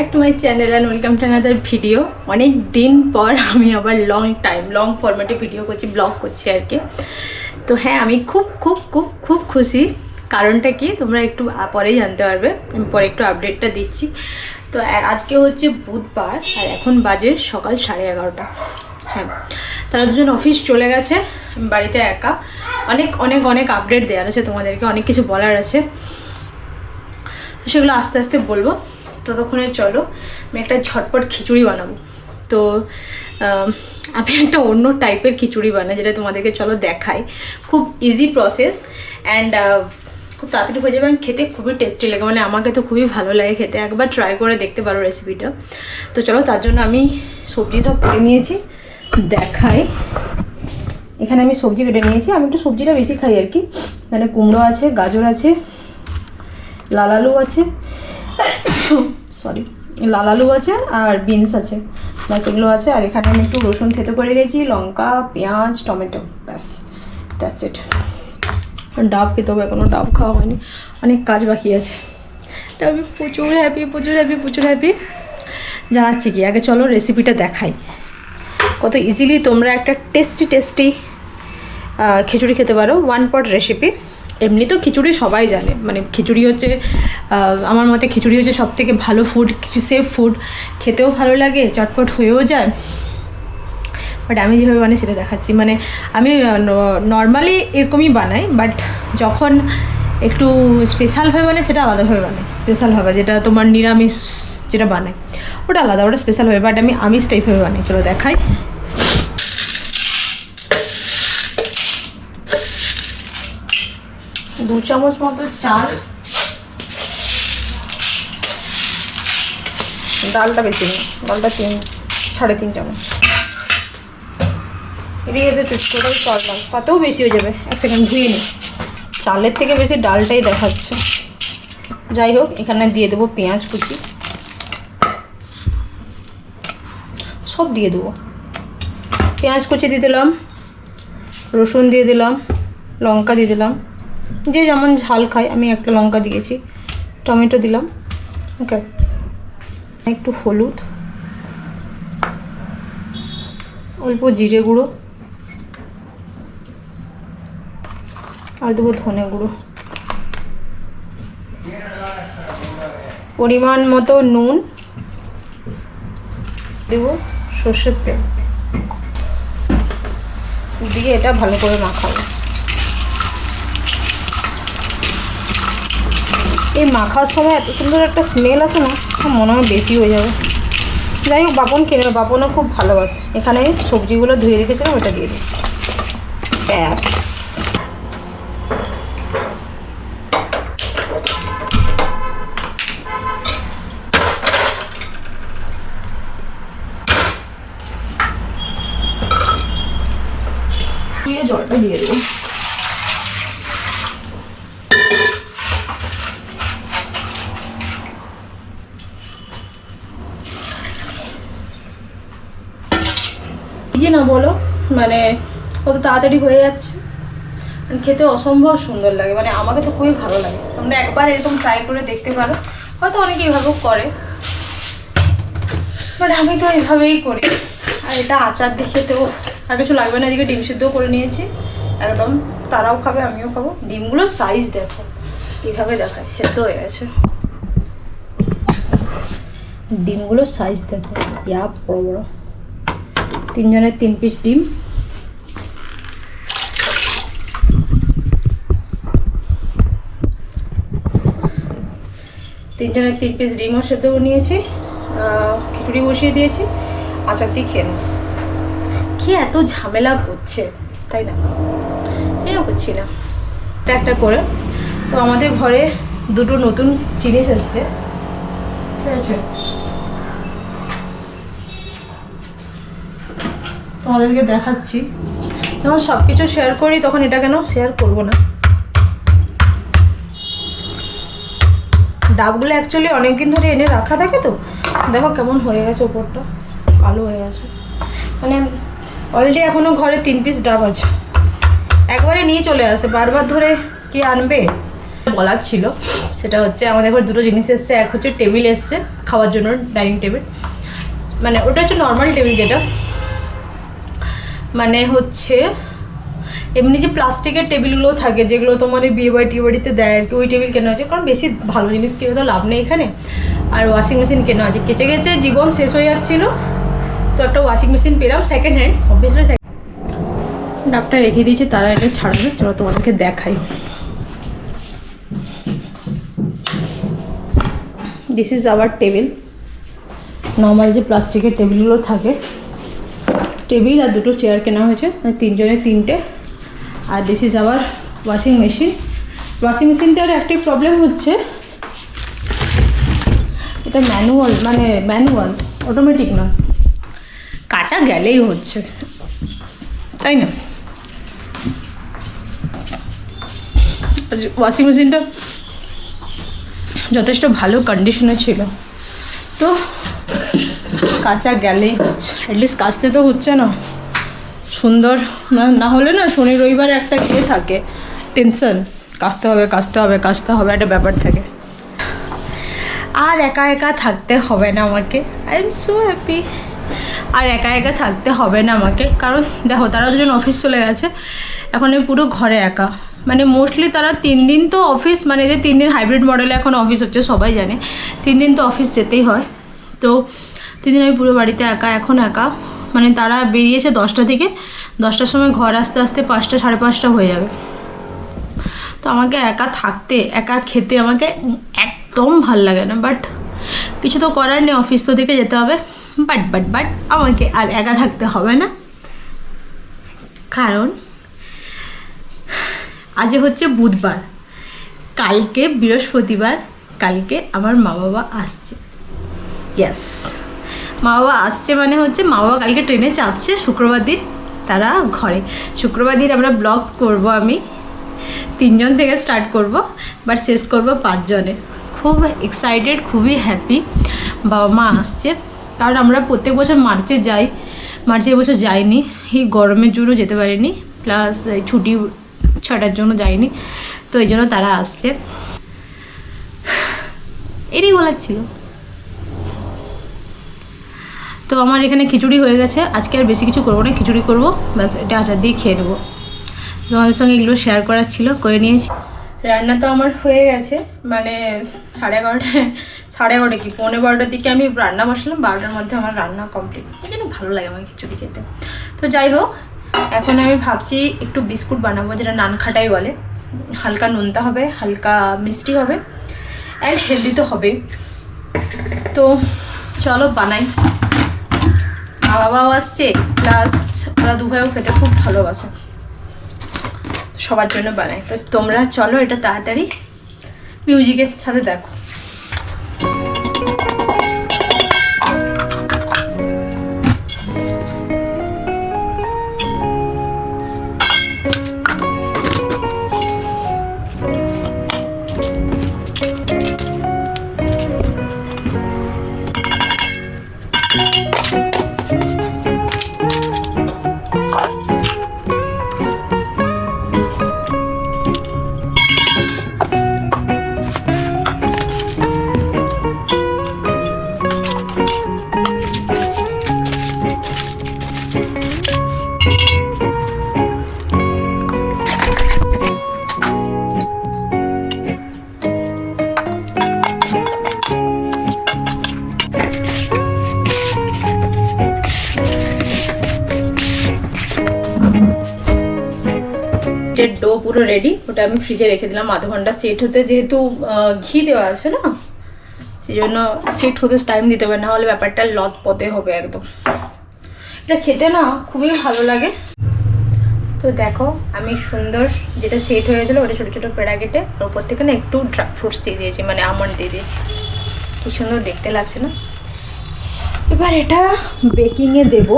Back to my channel and welcome to another video অনেক দিন পর আমি আবার লং টাইম লং ফরম্যাটে ভিডিও করছি ব্লগ করছি আর কি। তো হ্যাঁ আমি খুব খুব খুব খুব খুশি। কারণটা কি? তোমরা একটু পরেই জানতে পারবে। আমি পরে একটু আপডেটটা দিচ্ছি। তো আজকে হচ্ছে বুধবার, আর এখন বাজে সকাল সাড়ে এগারোটা। হ্যাঁ তারা দুজন অফিস চলে গেছে, বাড়িতে একা। অনেক অনেক অনেক আপডেট দেওয়ার আছে তোমাদেরকে, অনেক কিছু বলার আছে। সেগুলো আস্তে আস্তে বলব। ততক্ষণে চলো, আমি একটা ঝটপট খিচুড়ি বানাবো। তো আমি একটা অন্য টাইপের খিচুড়ি বানাই, যেটা তোমাদেরকে চলো দেখাই। খুব ইজি প্রসেস অ্যান্ড খুব তাড়াতাড়ি হয়ে যাবে। and খেতে খুবই টেস্টি লাগে মানে আমাকে তো খুবই ভালো লাগে খেতে। একবার ট্রাই করে দেখতে পারো রেসিপিটা তো চলো, তার জন্য আমি সবজি সব কেটে নিয়েছি, দেখাই। এখানে আমি সবজি কেটে নিয়েছি। আমি একটু সবজিটা বেশি খাই আর কি। এখানে কুমড়ো আছে, গাজর আছে, লাল আলু আছে সরি লাল আলু আছে আর বিনস আছে। ব্যাস, এগুলো আছে। আর এখানে আমি একটু রসুন থেতো করে গেছি লঙ্কা, পেঁয়াজ, টমেটো। ব্যাস দ্যাটস ইট ডাব খেতে হবে, এখনও ডাব খাওয়া হয়নি। অনেক কাজ বাকি আছে। আমি প্রচুর হ্যাপি প্রচুর হ্যাপি প্রচুর হ্যাপি জানাচ্ছি কি, আগে চলো রেসিপিটা দেখাই। কত ইজিলি তোমরা একটা টেস্টি টেস্টি খিচুড়ি খেতে পারো। ওয়ান পট রেসিপি এমনি তো খিচুড়ি সবাই জানে। মানে খিচুড়ি হচ্ছে আমার মতে খিচুড়ি হচ্ছে সব থেকে ভালো ফুড সেফ ফুড খেতেও ভালো লাগে, চটপট হয়েও যায়। বাট আমি যেভাবে বানাই সেটা দেখাচ্ছি। মানে আমি নর্মালি এরকমই বানাই বাট যখন একটু স্পেশালভাবে বানাই, সেটা আলাদাভাবে বানাই। স্পেশালভাবে যেটা তোমার নিরামিষ যেটা বানাই। ওটা আলাদা, ওটা স্পেশাল হবে বাট আমি আমিষ টাইপভাবে বানাই। চলো দেখাই। দু চামচ মতো চাল। ডালটা বেশি নেই, ডালটা তিন, সাড়ে তিন চামচ। টোটাল চাল, ডাল কতও বেশি হয়ে যাবে, এক সেকেন্ড ধুয়ে নিই চালের থেকে বেশি ডালটাই দেখাচ্ছে। যাই হোক, এখানে দিয়ে দেবো পেঁয়াজ কুচি। সব দিয়ে দেবো। পেঁয়াজ কুচি দিয়ে দিলাম, রসুন দিয়ে দিলাম, লঙ্কা দিয়ে দিলাম। যে যেমন ঝাল খায়, আমি একটা লঙ্কা দিয়েছি, টমেটো দিলাম, ওকে। একটু হলুদ, অল্প জিরে গুঁড়ো, আর দেবো ধনে গুঁড়ো। পরিমাণ মতো নুন, দেব সর্ষের তেল। দিয়ে এটা ভালো করে মাখাবো। এই মাখার সময় এত সুন্দর একটা স্মেল আসে না মনে হয় বেশি হয়ে যাবে। যাই হোক, বাপন কিনে বাপনও খুব ভালোবাসে। এখানে সবজিগুলো ধুয়ে রেখেছিলাম, ওটা দিয়ে দিই। ব্যাস। জলটা দিয়ে দেবো যে না বলো মানে কত তাড়াতাড়ি হয়ে যাচ্ছে। আর খেতে অসম্ভব সুন্দর লাগে মানে আমাকে তো খুবই ভালো লাগে। তোমরা একবার এরকম ট্রাই করে দেখতে পারো, হয়তো অনেকে এইভাবেও করে। বাট আমি তো এইভাবেই করি। আর এটা আচার দেখে তো আর কিছু লাগবে না, এদিকে ডিম সিদ্ধও করে নিয়েছি। একদম তারাও খাবে, আমিও খাব। ডিমগুলো সাইজ দেখো এইভাবে দেখায়, সেদ্ধ হয়ে গেছে। ডিমগুলো সাইজ দেখো, ইয়া বড় বড়। তিনজনের তিন পিস ডিম। তিনজনের তিন পিস ডিমও সেদ্ধ নিয়েছি খিচুড়ি বসিয়ে দিয়েছি, আচার দিয়ে খেয়ে কি এত ঝামেলা করছে তাই না? কেন করছি না। একটা একটা করে। তো আমাদের ঘরে দুটো নতুন জিনিস এসছে। ঠিক আছে? তোমাদেরকে দেখাচ্ছি। যখন সব কিছু শেয়ার করি, তখন এটা কেন শেয়ার করব না? ডাবগুলো অ্যাকচুয়ালি অনেকদিন ধরে এনে রাখা থাকে তো? দেখো কেমন হয়ে গেছে ওপরটা। কালো হয়ে গেছে। মানে অলরেডি এখনও ঘরে তিন পিস ডাব আছে। একবারে নিয়ে চলে আসে, বারবার ধরে কি আনবে? বলার ছিল। সেটা হচ্ছে আমাদের ঘরে দুটো জিনিস এসছে, এক হচ্ছে টেবিল এসছে, খাওয়ার জন্য ডাইনিং টেবিল মানে ওটা হচ্ছে নর্মাল টেবিল যেটা। মানে হচ্ছে এমনি যে প্লাস্টিকের টেবিলগুলো থাকে, যেগুলো তোমার এই বিয়ে বাড়ি, টিয়ে বাড়িতে দেয় আর কি, ওই টেবিল কেনা হয়েছে। কারণ বেশি ভালো জিনিস কিনে তো লাভ নেই এখানে। আর ওয়াশিং মেশিন কেনা আছে কেচে গেছে, জীবন শেষ হয়ে যাচ্ছিল। তো একটা ওয়াশিং মেশিন পেলাম সেকেন্ড হ্যান্ড অবভিয়াসলি ডাবটা রেখে দিয়েছি, তারা এটা ছাড়বে। চলো তোমাদেরকে দেখাই। This is our table normal যে প্লাস্টিকের টেবিলগুলো থাকে। টেবিল আর দুটো চেয়ার কেনা হয়েছে। মানে তিনজনের তিনটে। আর this is our washing machine washing মেশিনটার একটি প্রবলেম হচ্ছে। এটা ম্যানুয়াল মানে ম্যানুয়াল অটোমেটিক নয়। কাঁচা গেলেই হচ্ছে। তাই না? ওয়াশিং মেশিনটা যথেষ্ট ভালো কন্ডিশনে ছিল। তো কাঁচা গেলেই হচ্ছে। অ্যাটলিস্ট কাচতে তো হচ্ছে না। সুন্দর। না- হলে না শনি রবিবার একটা ইয়ে থাকে টেনশন কাচতে হবে কাচতে হবে কাচতে হবে, একটা ব্যাপার থাকে। আর একা একা থাকতে হবে না আমাকে। আই এম সো হ্যাপি আর একা একা থাকতে হবে না আমাকে। কারণ দেখো, তারা দুজন অফিস চলে গেছে। এখন আমি পুরো ঘরে একা। মানে মোস্টলি তারা তিন দিন তো অফিস মানে যে তিন দিন হাইব্রিড মডেলে এখন অফিস হচ্ছে, সবাই জানে। তিন দিন তো অফিস যেতেই হয়। তো তিন দিন আমি পুরো বাড়িতে একা, এখন একা। মানে তারা বেরিয়েছে দশটা থেকে দশটার সময় ঘর আসতে আসতে পাঁচটা, সাড়ে পাঁচটা হয়ে যাবে। তো আমাকে একা থাকতে, একা খেতে আমাকে একদম ভালো লাগে না বাট কিছু তো করার নেই অফিস তো দিকে যেতে হবে। বাট বাট বাট আমাকে আর একা থাকতে হবে না। কারণ আজ হচ্ছে বুধবার। কালকে বৃহস্পতিবার, কালকে আমার মা বাবা আসছে। ইয়েস মা বাবা আসছে মানে হচ্ছে মা বাবা কালকে ট্রেনে চাপছে, শুক্রবার দিন তারা ঘরে। শুক্রবার দিন আমরা ব্লগ করব আমি। তিনজন থেকে স্টার্ট করব বাট শেষ করব পাঁচজনে। খুব এক্সাইটেড খুবই হ্যাপি বাবা মা আসছে। কারণ আমরা প্রত্যেক বছর মার্চে যাই, মার্চে বছর যাইনি। এই গরমের জন্য যেতে পারিনি প্লাস ছুটি ছটার জন্য যাইনি, তো এই জন্য তারা আসছে। এটাই বলার ছিল। তো আমার এখানে খিচুড়ি হয়ে গেছে। আজকে আর বেশি কিছু করব না, খিচুড়ি করব। ব্যাস, এটা আচার দিয়ে খেয়ে নেব। তোমাদের সঙ্গে এগুলো শেয়ার করার ছিল, করে নিয়েছি। রান্না তো আমার হয়ে গেছে মানে সাড়ে এগারোটায় সাড়ে এগারোটা কি, পৌনে বারোটার দিকে আমি রান্না বসলাম, বারোটার মধ্যে আমার রান্না কমপ্লিট ওই জন্য ভালো লাগে আমার খিচুড়ি খেতে। তো যাই হোক, এখন আমি ভাবছি একটু বিস্কুট বানাবো, যেটা নান খাটাই বলে। হালকা নোনতা হবে, হালকা মিষ্টি হবে অ্যান্ড হেলদি তো হবে তো চলো বানাই। বাবাও আসছে প্লাস ওরা দুভাইও খেতে খুব ভালোবাসে। সবার জন্য বানাই তো তোমরা চলো এটা তাড়াতাড়ি মিউজিকের সাথে দেখো। এর ডো পুরো রেডি ওটা আমি ফ্রিজে রেখে দিলাম আধ ঘণ্টা সেট হতে। যেহেতু ঘি দেওয়া আছে না সেই জন্য সেট হতে টাইম দিতে হবে না হলে ব্যাপারটা লদ পদে হবে একদম। এটা খেতে না খুবই ভালো লাগে। তো দেখো, আমি সুন্দর যেটা সেট হয়েছিল ওটা ছোটো ছোটো পেড়া কেটে ওর উপর থেকে না একটু ড্রাই ফ্রুটস দিয়ে দিয়েছি মানে আমন্ড দিয়ে দিয়েছি। কি সুন্দর দেখতে লাগছে না। এবার এটা বেকিংয়ে দেবো।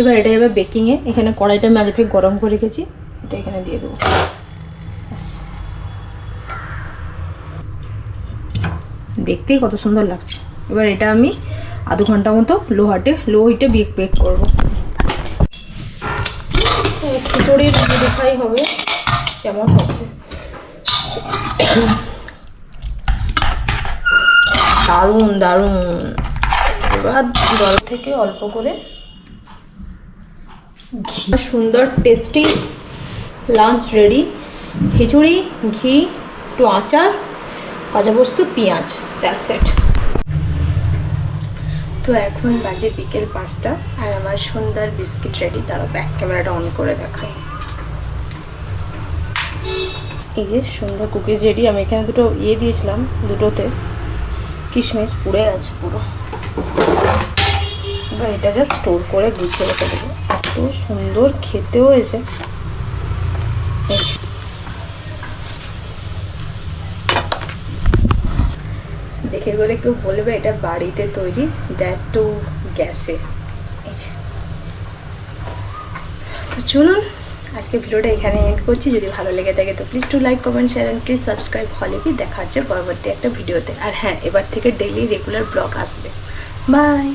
এবার এটা এবার বেকিংয়ে এখানে কড়াইটা আমি আগে থেকে গরম করে রেখেছি, এটা এখানে দিয়ে দেবো। দেখতেই কত সুন্দর লাগছে। এবার এটা আমি আধ ঘণ্টা মতো লো হাটে লো হিটে বেক বেক করব। খিচুড়ির দেখাই হবে, কেমন হচ্ছে? দারুণ দারুণ। এবার জল থেকে অল্প করে সুন্দর টেস্টি লাঞ্চ রেডি খিচুড়ি, ঘি, একটু আচার, ভাজা বস্তু পেঁয়াজ দ্যাটস ইট তো এখন বাজে বিকেল পাঁচটা, আর আমার সন্ধ্যার বিস্কিট রেডি তারা ব্যাক ক্যামেরাটা অন করে দেখায় এই যে সন্ধ্যা কুকিজ রেডি আমি এখানে দুটো ইয়ে দিয়েছিলাম, দুটোতে। কিশমিশ পুড়ে আছে পুরো। এবার এটা জাস্ট স্টোর করে গুছিয়ে রেখে দেবো। এত সুন্দর খেতেও হয়েছে। দেখে করে কেউ বলবে, এটা বাড়িতে তৈরি দ্যাট টু গ্যাসে। চলুন, আজকে ভিডিওটা এখানে এন্ড করছি। যদি ভালো লেগে থাকে তো please to like comment share and please subscribe হলে কি দেখা হচ্ছে পরবর্তী একটা ভিডিওতে। আর হ্যাঁ এবার থেকে ডেইলি রেগুলার ব্লগ আসবে। বাই